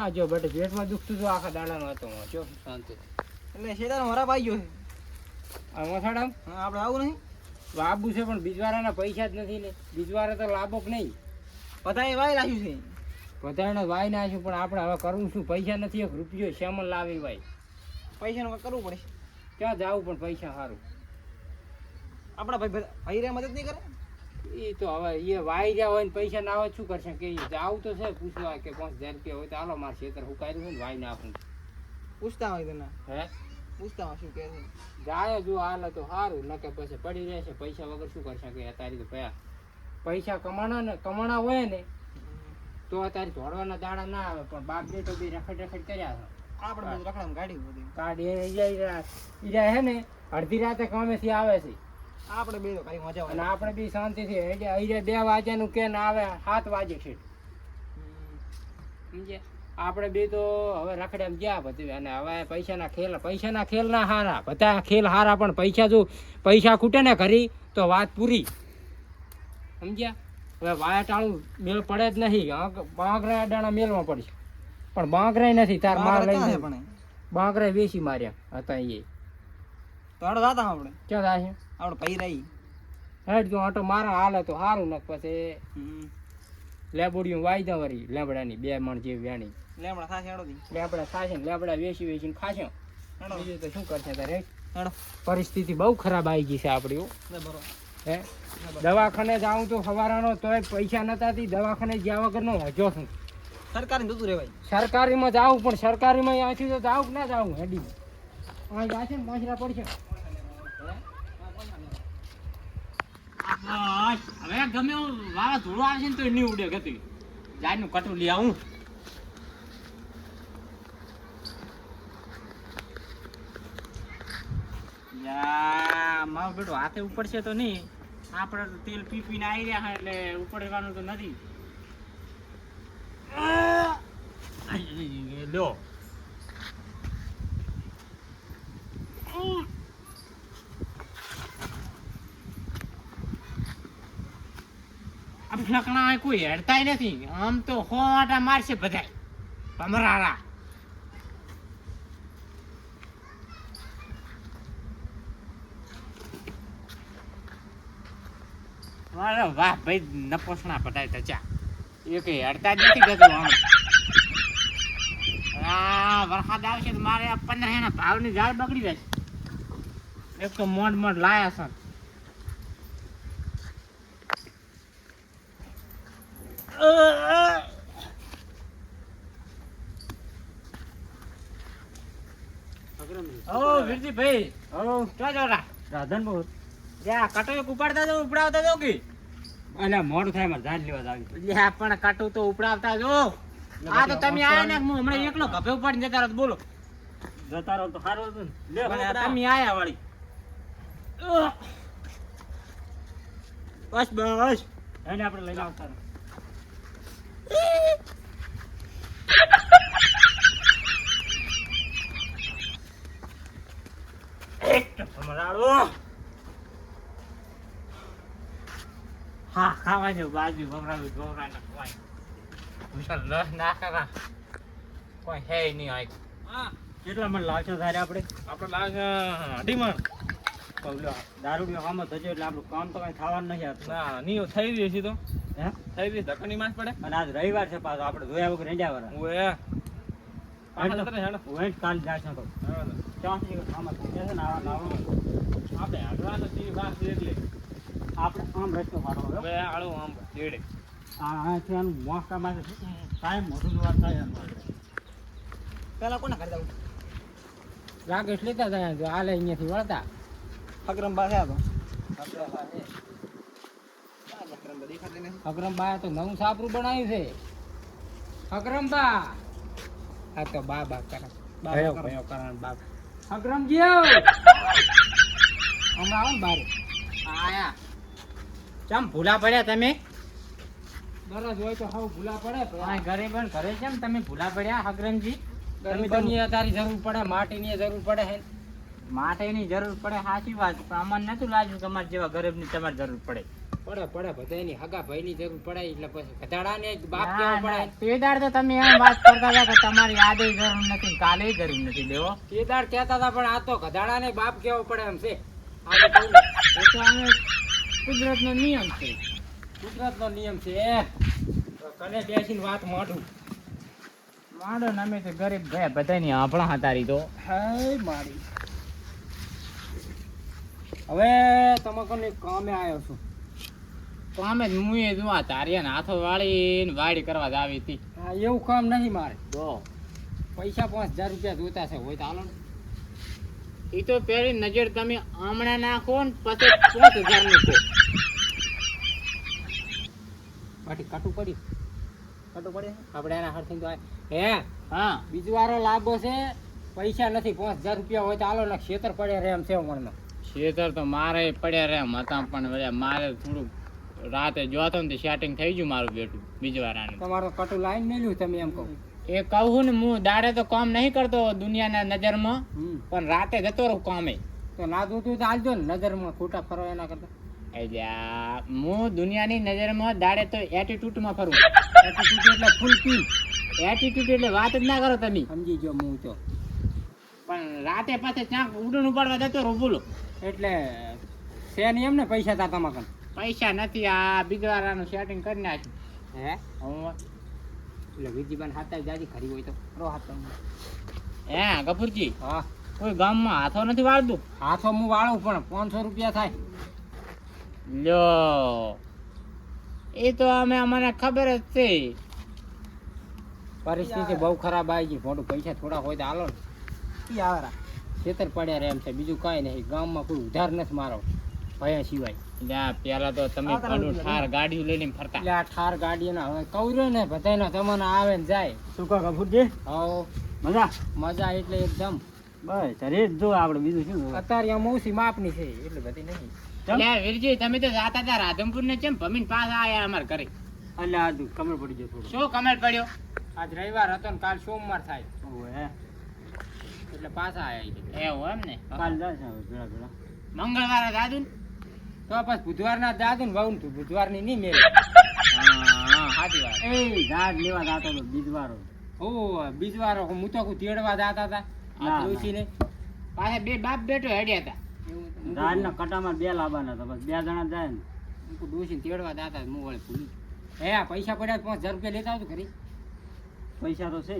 નહીં જો બટ પેટમાં દુખતું હતું આખા દાડાનો હતો હું જો. શાંતિ. એટલે શેતાનો વરાપ પાઈ ગયો છે. આ મસાડા હા આપણે આવું નહીં. લાંબુ છે પણ બીજવારાના પૈસા જ નથી ને. બીજવારા તો લાભો કે નહીં. પતાય વાય રાખ્યું છે. બધાને વાઈ નાખ્યું પણ આપણે હવે કરવું શું? પૈસા નથી એક રૂપિયો શ્યામલ લાવી ભાઈ પૈસાનું કરવું પડે. ક્યાં જાવું પણ પૈસા સારું આપણા ભાઈ ભાઈ રે મદદ નહીં કરે? એ તો હવે એ વાઈ જ્યાં હોય ને પૈસા ના હોય શું કરશે? કે જાવ તો છે પૂછવા કે પાંચ હજાર રૂપિયા હોય તો હાલો મારે ખેતર હુકાયું હોય ને વાઈ નાખું પૂછતા હોય તને? હે? પૂછતા હોય શું કહે જાય જો હાલ તો સારું ન કે પછી પડી રહેશે. પૈસા વગર શું કરશે કે અત્યારે તો પૈસા પૈસા કમાણા ને કમાણા હોય ને તો અત્યારે ધોળવાના દાડા ના આવે પણ બાપ બેટો બી રખડ રખડ કર્યા છે. આપણે રખડામાં ગાડી કાર્ડ એ હે ને અડધી રાતે કામેથી આવે છે. આપણે બે તો કઈ મજા અને આવે આપણે બી શાંતિથી એટલે ઈજા બે વાગ્યાનું કે ના આવે સાત વાગે છે. સમજ્યા. આપણે બે તો હવે રખડ્યા ગયા બધું અને હવે પૈસાના ખેલ પૈસાના ખેલ ના હારા. બધા ખેલ હારા પણ પૈસા જો પૈસા ખૂટે ને ઘરી તો વાત પૂરી. સમજ્યા? હવે વાયા ટાળું મેળ પડે જ નહીં. બાંકરા અડાણા મેળમાં પડશે. પણ બાંકરાય નથી તાર માર લઈને પણ બાંકરાય બાંગરાય વેચી માર્યા હતા એ. તો હાડો જાતા આપણે. ક્યાં છે આપણે ભાઈ રહી. હેડ જો આટો મારા હાલે તો સારું ને પછી લેબોડિયું વાઈ દા વરી લેબડાની બે મણ જેવી વ્યાણી. લેમડા થાશે હાડો દી. લેબડા થાશે ને લેબડા વેચી વેચીને ખાશે. બીજું તો શું કરશે તારે? હાડો. પરિસ્થિતિ બહુ ખરાબ આવી ગઈ છે આપણી હો. હે? દવાખાને જાઉં તો સવારનો તોય પૈસા નતા તી દવાખાને જ્યાં વગરનો હજો છું સરકારી જતું રહેવાય. સરકારીમાં જાવું પણ સરકારીમાં અહીંથી તો જાવું કે ના જાવું હેડી. અહીં જાશે ને પાંચરા પડશે. હવે ગમે એવું વાવાઝોડું આવશે ને તો એની ઉડે ગતિ. જાયનું કટું લઈ આવું. મારો બેટો હાથે ઉપડશે તો નહીં. આપણે તો તેલ પી પીને આવી રહ્યા છે એટલે ઉપડવાનું તો નથી. આહ! ફલકણા કોઈ હેડતાય નથી. આમ તો હોટા મારશે બધાય. ભમરારા વાહ વાહ, ભાઈ નપોસણા પટાય તચા એ કઈ હેડતા જ નથી ગતું આમ. વરસાદ આવશે મારે પંદર એના ભાવની ઝાડ બગડી જશે. એક તો મોડ મોડ લાયા છે. વીરજીભાઈ. ક્યાં રાધનપુર ઉપાડતા ઉપડાવતા જો કે? અલ્યા મોડું થાય મારે ઝાડ લેવા જાવી. પણ કટો તો ઉપડાવતા જો આ તો તમે આયા ને હું હમણાં એકલો ગભે ઉપાડીને જતા રહો બોલો. જતા રહો તો સારું હતું. ને તમે આયા વાળી. બસ બસ એને આપણે લઈને આવતા રહો. હા ખાવા જો બાજુ ભમરાડું જોરા ના ખવાય વિશાલ રસ ના કરા કોઈ હે નહીં આય. હા કેટલા મને લાવશો તારે આપણે? આપણે અઢીમાં દારૂડિયો કામ થશે એટલે આપણું કામ તો કઈ થવાનું નથી આવતું નહીં થઈ ગયું છે તો. હે? થઈ રહી ધક્કાની માસ પડે. અને આજ રવિવાર છે પાછો આપણે જોયા વગર રેડ્યા વાળા ઓએ કાલ જાશું તો. ત્યાંથી ને આવા લાવવાનું આપણે આગળ નથી વાત એટલે. આપણે આમ રસ્તો પાડો હવે આળો આમ આ અહીંથી આનું મોસ્કા માં કાંઈ મોટું જોવા થાય પહેલાં કોને કરતા દઉં રાકેશ લેતા હાલે અહીંયાથી વળતા. અક્રમ બા છે અક્રમબા તો નવું સાપરું બનાવ્યું છે. અક્રમબા આ તો બા બા કરે બા કરણ બા અકરમજી આવ હમણાં આવો ને બારે. આયા. ચમ ભૂલા પડ્યા તમે? દરરોજ હોય તો હાવ ભૂલા પડે ઘરે પણ ઘરે કેમ તમે ભૂલા પડ્યા હગરમજી દુનિયા તારી જરૂર પડે માટીની જરૂર પડે હે માટેની જરૂર પડે સાચી વાત. પણ અમને નતું લાગ્યું કે અમારે જેવા ગરીબની તમારે જરૂર પડે. પડે પડે બધાયની હગા ભાઈની જરૂર પડે એટલે પછી ગધાડાને બાપ કેવો ના, ના, પડે તે તો તમે એમ વાત કરતા હતા કે તમારી યાદે જરૂર નથી કાલે જરૂર નથી દેવો. કેદાર કહેતા હતા પણ આ તો ગધાડાને બાપ કેવો પડે એમ છે. આ તો કહું ને, નિયમ છે. કુદરતનો નિયમ છે. કને બેસીને વાત મોઢું માંડો ને અમે તો ગરીબ ગયા બધાની આપણા હતા તો. હે મારી. હવે તમે કોને કામે આવ્યો છું? અમે જ મુએ જો આ તારિયાને હાથો વાળીને વાડી કરવા જ આવી હતી. હા એવું કામ નહીં મારે. જો. પૈસા પાંચ હજાર રૂપિયા જોતા છે હોય તો હાલો. એ તો પેલી નજર તમે હમણાં નાખો ને પછી પાંચ હજાર મૂકો. બાકી કટું પડી. કટું પડે? આપણે એના હાથથી તો હે હા. બીજું વારો લાભો છે પૈસા નથી પાંચ હજાર રૂપિયા હોય તો હાલો ને ખેતર પડે રહે એમ છે મણનો ખેતર તો મારે પડ્યા રેમ હતા પણ મારે થોડુંક રાતે જોતો ને સેટિંગ થઈ ગયું મારું બેટું બીજી વાર આને. તમારું કટું લાઈન મેલ્યું તમે એમ કહો. એ કહું ને હું દાડે તો કામ નહીં કરતો દુનિયાના નજરમાં પણ રાતે જતો રહું કામે. તો ના જોતું તો હાલજો ને નજરમાં ખોટા ફરો એના કરતા. એટલે હું દુનિયાની નજરમાં દાડે તો એટીટ્યુડમાં ફરું. એટીટ્યુડ એટલે ફૂલ પી એટીટ્યુડ એટલે વાત જ ના કરો તમે. સમજી ગયો હું તો. પણ રાતે પાછે ક્યાંક ઉડન ઉપાડવા જતો રહું બોલો. એટલે છે નહીં એમ ને પૈસા તા તમારે કન પૈસા નથી આ બિગવારાનું સેટિંગ કરી નાખ્યું. હે? હું એટલે વિધિબાન હાથે જાજી ખરી હોય તો. કરો હાથ. હે કપૂરજી? હા. કોઈ ગામમાં હાથો નથી વાળતું? હાથો હું વાળું પણ પાંચસો રૂપિયા થાય. લ્યો. એ તો અમે અમને ખબર જ છે. પરિસ્થિતિ બહુ ખરાબ આવી ગઈ. મોટું પૈસા થોડા હોય તો હાલો ને. આવરા ખેતર પડ્યા રહે એમ છે. બીજું કાંઈ નહીં. ગામમાં કોઈ ઉધાર નથી મારો. ભયા સિવાય. પેલા તો તમે ઘણું ઠાર ગાડીઓ લઈને ફરતા. એટલે આ ઠાર ગાડીઓના હવે કવરો ને બધાના જમાના આવે ને જાય. શું કહો કપૂરજી? હવ. મજા? મજા એટલે એકદમ. બસ શરીર જો આપણે બીજું શું? અત્યારે આ મૌસી માપની છે એટલે બધી નહીં. એટલે વીરજી તમે તો જાતા હતા રાધનપુર ને કેમ? ભમીન પાછા આયા અમાર ઘરે. એટલે આ કમર પડી ગયો થોડું શું કમર પડ્યો? આજ રવિવાર હતો ને કાલ સોમવાર થાય. ઓવે, હે. એટલે પાછા આયા એવું એમ ને? કાલ જાય છે ભેળા ભેળા મંગળવારે દાદુ ને? તો પછી બુધવાર ના જાદુ ને વહુ બુધવારની નહીં મેળ હા હા સાચી વાત. એ ઝાડ લેવા જાતો તો બીજવારો. ઓ બીજવારો હું તો કું તેડવા જાતા હતા. ના, આ ના. ને. પાછા બે બાપ બેટો હેડ્યા હતા. ઝાડના કટામાં બે લાવવાના હતા બસ બે જણા જાય ને. ડોશી ને તેડવા જાતા હું વળે ભૂલી હે આ પૈસા પડ્યા પાંચ હજાર રૂપિયા લેતા આવતો ખરી. પૈસા તો છે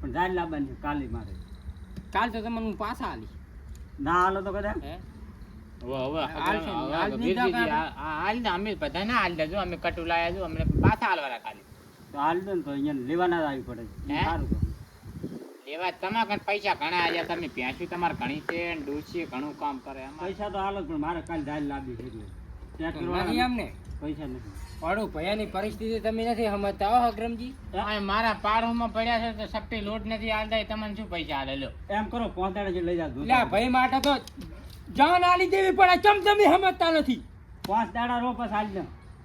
પણ ઝાડ લાવવાની કાલે મારે. કાલ તો તમને હું પાછા આલી. ના હાલો તો કદાચ. પૈસા ઘણા આયા તમે પ્યાસી તમારે ઘણી છે ને ઘણું કામ કરે પૈસા તો હાલો જ પણ મારે કાલ ઝાડ લાવવી છે પૈસા નથી પાડું ભયાની પરિસ્થિતિ તમે નથી સમજતા હો અગ્રમજી આ મારા પાડોમાં પડ્યા છે તો સપટી લોટ નથી હાલતા તમને શું પૈસા હાલે લો એમ કરો પોતાડે લઈ જાવ ભાઈ માટે તો જાન આલી દેવી પડે ચમ તમે સમજતા નથી. પાંચ દાડા રો પછી હાલ ને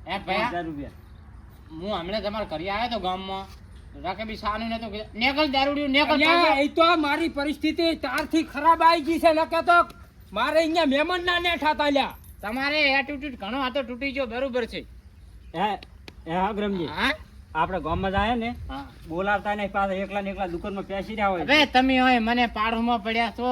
હે પાંચ રૂપિયા. હું હમણાં તમારે કરી આવ્યો તો ગામમાં. રકબી સાનું નતો નેકલ દારૂડિયું નેકલ એ તો મારી પરિસ્થિતિ તારથી ખરાબ આવી ગઈ છે નકે તો મારે અહીંયા મહેમાન ના ને ઠાતા લ્યા તમારે એટીટ્યુડ ઘણો હાથો તૂટી ગયો બરોબર છે. હે હે અગ્રમજી હા? આપણે ગામમાં જાય ને હા. બોલાવતા નહીં પાછા એકલા ને એકલા દુકાનમાં પેસી રહ્યા હોય. તમે હોય મને પાડોમાં પડ્યા છો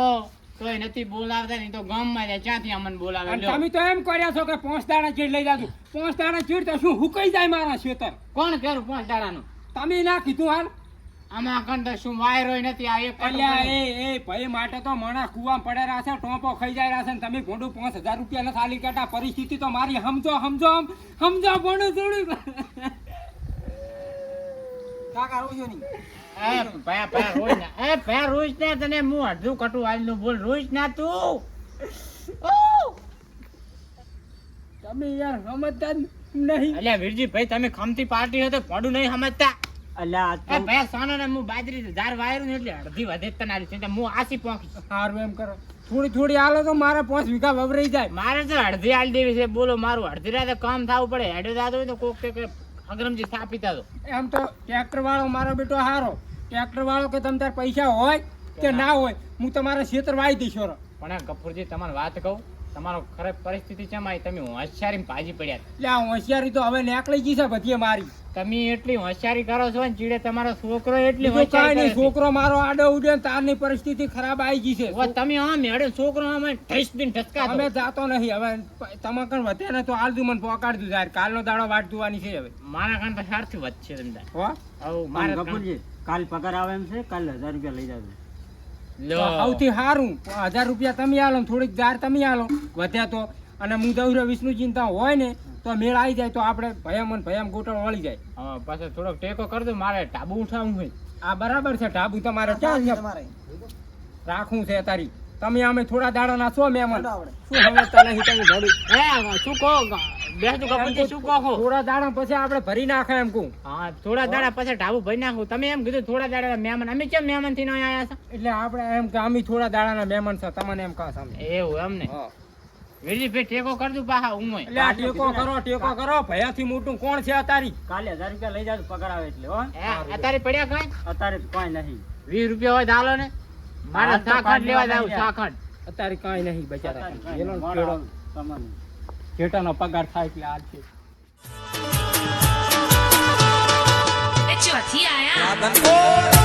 તોય નથી બોલાવતા નહીં તો ગામમાં જાય ક્યાંથી અમને બોલાવે? તમે તો એમ કર્યા છો કે પાંચ દાણા ચીડ લઈ જાજો. પાંચ દાણા ચીડ તો શું હુકાઈ જાય મારા ખેતર? કોણ કર્યું પાંચ દાડાનું તમે ના કીધું હાલ. આમાં તો શું વાયરો નથી આ એક અલ્યા એ એ ભાઈ માટે તો માણસ કુવા પડેલા છે ટોપો ખાઈ જાય છે ને તમે ભોંડું પાંચ હજાર રૂપિયા નથી આલી કાઢા પરિસ્થિતિ તો મારી સમજો સમજો સમજો ભોંડું થોડું. કાકા રોજો નહીં. એ ભયા ભયા રોજ ના. એ ભયા રોજ ના તને. હું અડધું કટું આલીનું બોલ. રોજ ના તું. તમે યાર સમજતા નહીં. અલ્યા વીરજી ભાઈ તમે ખમતી પાર્ટી હતો પડું નહીં સમજતા. અલ્યા એ તો ભયા સોનો ને હું બાજરી ધાર વાયરું ને એટલે અડધી વધે તને આલી. છે હું આસી પહોંચી સારું એમ કરો. થોડી થોડી હાલો તો મારે પાંચ વીઘા વવરાઈ જાય. મારે તો અડધી આલી દેવી છે. બોલો મારું અડધી રાતે કામ થવું પડે. હેડે દાદો હોય તો કોક કે અગ્રમજી સ્થાપિત હતો એમ તો ટ્રેક્ટર વાળો મારો બેટો હારો. ટ્રેક્ટર વાળો કે તમે તાર પૈસા હોય કે ના. હોય હું તમારા ખેતર વાઈ દઈશ. પણ આ ગફુરજી તમને વાત કહું. તમારો ખરાબ પરિસ્થિતિ ચમાઈ તમે હોશિયારી ભાજી પડ્યા. એટલે આ હોશિયારી તો હવે નીકળી ગઈ છે બધી મારી. તમે એટલી હોશિયારી કરો છો ને ચીડે તમારો છોકરો એટલી હોશિયારી છે. છોકરો મારો આડો ઉડે ને તારની પરિસ્થિતિ ખરાબ આવી ગઈ છે. તમે હા મેડે છોકરો અમે ઠેસ બિન ઠસકા અમે જાતો નહીં હવે તમે કણ વધે ને તો આલદું મને પોકાડતું જાય કાલનો દાડો વાટ જોવાની છે હવે. મારા કાન તો સારથી વધશે તમને હો? આવું મારા કાલ પગાર આવે એમ છે કાલ હજાર રૂપિયા લઈ જાજો. સૌથી સારું હજાર રૂપિયા તમે આલો થોડીક દાર તમે આલો વધ્યા તો. અને હું દઉં વિષ્ણુ ચિંતા હોય ને તો મેળ આવી જાય તો આપણે ભયમ અને ભયમ ગોટળ વળી જાય. હા, પાછો થોડોક ટેકો કરજો મારે ટાબુ ઉઠાવવું હોય આ બરાબર છે ઢાબુ તમારે ક્યાં છે? રાખવું છે તારી. તમે અમે થોડા દાડા ના છો મેમન શું હવે તને તમે ભરું હે શું કહો? બેસજો કપૂરજી, શું કહો? થોડા દાડા પછી આપણે ભરી નાખે એમ કહું. હા થોડા દાડા પછી ઢાબુ ભરી નાખું. તમે એમ કીધું થોડા દાડા મહેમાન અમે કેમ મહેમાનથી આયા છે? એટલે આપણે એમ કે અમે થોડા દાડાના મહેમાન છે તમને એમ કહા સામે. એવું એમ ને હા. વેલી ટેકો કરજો પાહા હું એટલે આ ટેકો કરો ટેકો કરો ભયાથી મોટું કોણ છે અતારી? કાલે હજાર રૂપિયા લઈ જાજો પગાર આવે એટલે હો. અત્યારે પડ્યા કઈ? અત્યારે કઈ નહીં. વીસ રૂપિયા હોય તો હાલો ને. મારા સાખંડ લેવા જાવ સાખડ અતારી કાંઈ નહીં બચારા. એનો નહીં. કેળો. તમને ઘેટાનો પગાર થાય એટલે હાલ છે. ચોથી આયા.